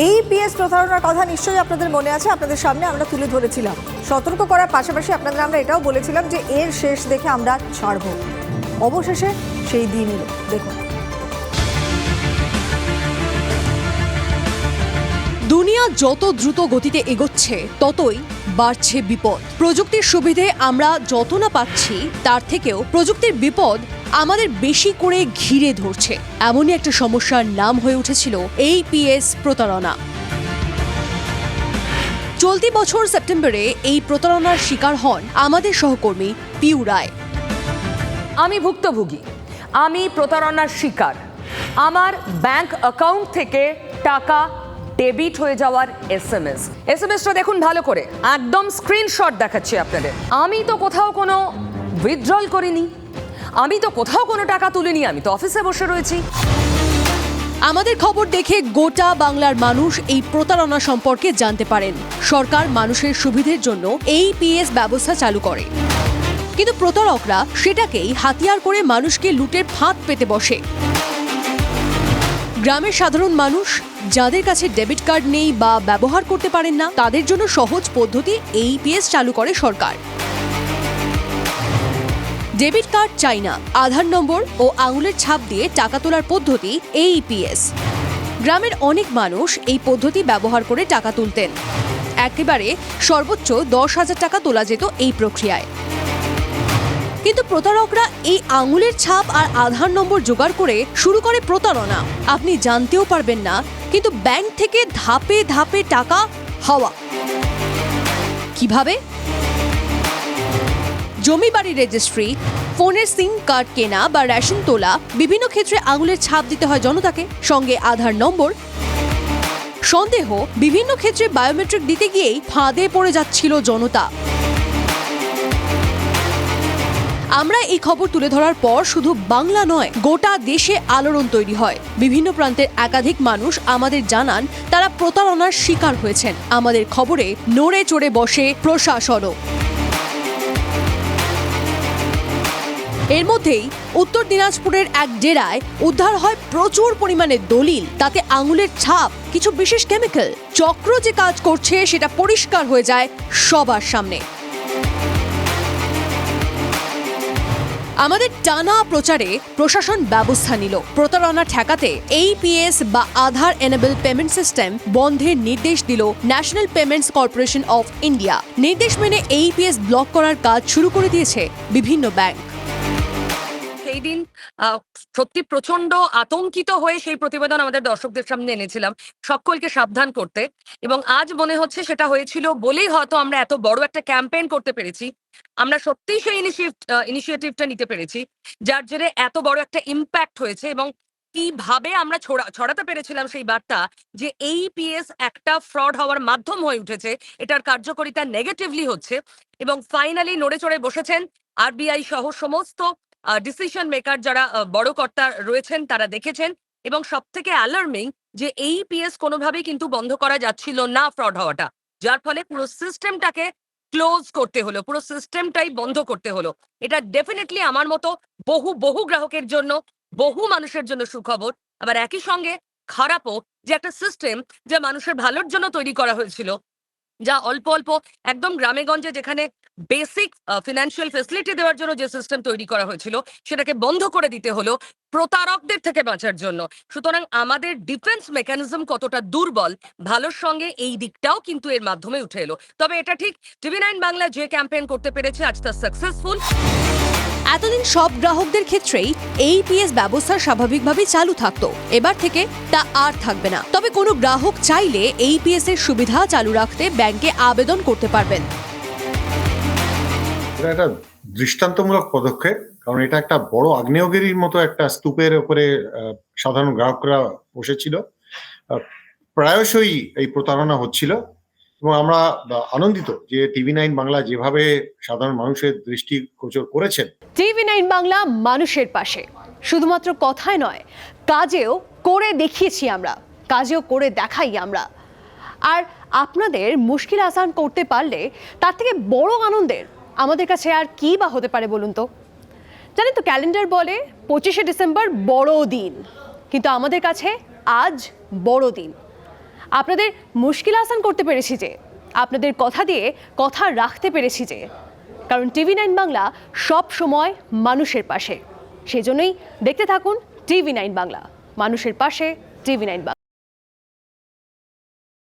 এই পিএস প্রতারণার কথা নিশ্চয়ই আপনাদের মনে আছে, আপনাদের সামনে আমরা তুলে ধরেছিলাম। সতর্ক করার পাশাপাশি আপনাদের আমরা এটাও বলেছিলাম যে এর শেষ দেখে আমরা ছাড়ব। অবশেষে সেই দিন এলো। দেখুন। দুনিয়া যত দ্রুত গতিতে এগোচ্ছে, ততই বাড়ছে বিপদ। প্রযুক্তির সুবিধে আমরা যত না পাচ্ছি, তার থেকেও প্রযুক্তির বিপদ আমাদের বেশি করে ঘিরে ধরছে। এমনই একটা সমস্যার নাম হয়ে উঠেছিল এই পিএস প্রতারণা। চলতি বছর সেপ্টেম্বরে এই প্রতারণার শিকার হন আমাদের সহকর্মী পিউ রায়। আমি ভুক্তভোগী। আমি প্রতারণার শিকার। আমার ব্যাংক অ্যাকাউন্ট থেকে টাকা ডেবিট হয়ে যাওয়ার S M S. S M এসটা দেখুন ভালো করে। একদম স্ক্রিনশট দেখাচ্ছি আপনাদের। আমি তো কোথাও কোনো উইথড্রল করিনি। আমি তো কোথাও কোনো টাকা তুলিনি, আমি তো অফিসে বসে রয়েছি। আমাদের খবর দেখে গোটা বাংলার মানুষ এই প্রতারণা সম্পর্কে জানতে পারেন। সরকার মানুষের সুবিধের জন্য এই পিএস ব্যবস্থা চালু করে। কিন্তু প্রতারকরা সেটাকেই হাতিয়ার করে মানুষকে লুটের ফাঁদ পেতে বসে। গ্রামের সাধারণ মানুষ যাদের কাছে ডেবিট কার্ড নেই বা ব্যবহার করতে পারেন না, তাদের জন্য সহজ পদ্ধতি এই পিএস চালু করে সরকার। ডেবিট কার্ড চাই না, আধার নম্বর ও আঙুলের ছাপ দিয়ে টাকা তোলার পদ্ধতি এইপিএস গ্রামের অনেক মানুষ এই পদ্ধতি ব্যবহার করে টাকা তুলতেন। একেবারে সর্বোচ্চ দশ হাজার টাকা তোলা যেত এই প্রক্রিয়ায়। কিন্তু প্রতারকরা এই আঙুলের ছাপ আর আধার নম্বর জোগাড় করে শুরু করে প্রতারণা। আপনি জানতেও পারবেন না, কিন্তু ব্যাংক থেকে ধাপে ধাপে টাকা হওয়া। কীভাবে? জমি বাড়ির রেজিস্ট্রি ফোনের সিম কার্ড কেনা বা রেশন তোলা, বিভিন্ন ক্ষেত্রে আঙুলের ছাপ দিতে হয় জনতাকে, সঙ্গে আধার নম্বর। সন্দেহ, বিভিন্ন ক্ষেত্রে বায়োমেট্রিক দিতে গিয়েই ফাঁদে পড়ে যাচ্ছিল জনতা। আমরা এই খবর তুলে ধরার পর শুধু বাংলা নয়, গোটা দেশে আলোড়ন তৈরি হয়। বিভিন্ন প্রান্তের একাধিক মানুষ আমাদের জানান, তারা প্রতারণার শিকার হয়েছেন। আমাদের খবরে নড়ে চড়ে বসে প্রশাসনও। এর মধ্যেই উত্তর দিনাজপুরের এক ডেরায় উদ্ধার হয় প্রচুর পরিমাণে দলিল। তাতে আঙুলের ছাপ, কিছু বিশেষ কেমিক্যাল চক্র যে কাজ করছে সেটা পরিষ্কার হয়ে যায় সবার সামনে। আমাদের টানা প্রচারে প্রশাসন ব্যবস্থা নিল। প্রতারণা ঠেকাতে এই পিএস বা আধার এনেবল পেমেন্ট সিস্টেম বন্ধের নির্দেশ দিল National Payments Corporation of India নির্দেশ মেনে এই পিএস ব্লক করার কাজ শুরু করে দিয়েছে বিভিন্ন ব্যাংক সেই দিন সত্যি প্রচণ্ড আতঙ্কিত হয়ে সেই প্রতিবেদন আমাদের দর্শকদের সামনে এনেছিলাম সকলকে সাবধান করতে। এবং আজ মনে হচ্ছে সেটা হয়েছিল বলেই হয়তো আমরা এত বড় একটা ক্যাম্পেইন করতে পেরেছি। আমরা সত্যিই সেই ইনিশিয়েটিভটা নিতে পেরেছি, যার জেরে এত বড় একটা ইম্প্যাক্ট হয়েছে এবং কীভাবে আমরা ছড়া, ছড়াতে পেরেছিলাম সেই বার্তা যে এই পিএস একটা ফ্রড হওয়ার মাধ্যম হয়ে উঠেছে, এটার কার্যকারিতা নেগেটিভলি হচ্ছে এবং ফাইনালি নড়ে চড়ে বসেছেন আরবিআই সহ সমস্ত ডিসিশন মেকার যারা বড় কর্তা রয়েছেন, তারা দেখেছেন। এবং সব থেকে অ্যালার্মিং যে এই পিএস কোনোভাবেই কিন্তু বন্ধ করা যাচ্ছিল না ফ্রড হওয়াটা। যার ফলে পুরো সিস্টেমটাকে ক্লোজ করতে হলো, পুরো সিস্টেমটাই বন্ধ করতে হলো। এটা ডেফিনেটলি আমার মতো বহু বহু গ্রাহকের জন্য, বহু মানুষের জন্য সুখবর। আবার একই সঙ্গে খারাপও যে একটা সিস্টেম যা মানুষের ভালোর জন্য তৈরি করা হয়েছিল যা অল্প অল্প একদম গ্রামে গঞ্জে যেখানে বেসিক ফিনান্সিয়াল ফেসিলিটি দেওয়ার জন্য যে সিস্টেম তৈরি করা হয়েছিল, সেটাকে বন্ধ করে দিতে হলো প্রতারকদের থেকে বাঁচার জন্য। সুতরাং আমাদের ডিফেন্স মেকানিজম কতটা দুর্বল, ভালোর সঙ্গে এই দিকটাও কিন্তু এর মাধ্যমে উঠে এলো। তবে এটা ঠিক টিভি নাইন বাংলা যে ক্যাম্পেইন করতে পেরেছে, আজ তা সাকসেসফুল এতদিন সব গ্রাহকদের ক্ষেত্রেই এই পিএস ব্যবস্থা স্বাভাবিকভাবেই চালু থাকতো। এবার থেকে তা আর থাকবে না। তবে কোনো গ্রাহক চাইলে এই পিএস এর সুবিধা চালু রাখতে ব্যাংকে আবেদন করতে পারবেন। একটা দৃষ্টান্তমূলক পদক্ষেপ, কারণ এটা একটা বড় আগ্নেয়গিরির মতো একটা স্তূপের উপরে সাধারণ গ্রাহকরা বসেছিল। প্রায়শই এই প্রতারণা হচ্ছিল। এবং আমরা আনন্দিত যে টিভি নাইন বাংলা যেভাবে সাধারণ মানুষের দৃষ্টি গোচর করেছেন। টিভি নাইন বাংলা মানুষের পাশে। শুধুমাত্র কথায় নয়, কাজেও করে দেখিয়েছি আমরা, কাজেও করে দেখাই আমরা। আর আপনাদের মুশকিল আসান করতে পারলে তার থেকে বড় আনন্দের আমাদের কাছে আর কি বা হতে পারে বলুন তো? জানেন তো ক্যালেন্ডার বলে পঁচিশে ডিসেম্বর বড় দিন, কিন্তু আমাদের কাছে আজ বড় দিন। আপনাদের মুশকিল আসান করতে পেরেছি যে, আপনাদের কথা দিয়ে কথা রাখতে পেরেছি যে, কারণ টিভি নাইন বাংলা সব সময় মানুষের পাশে। সেজন্যই দেখতে থাকুন টিভি নাইন বাংলা। মানুষের পাশে টিভি নাইন বাংলা।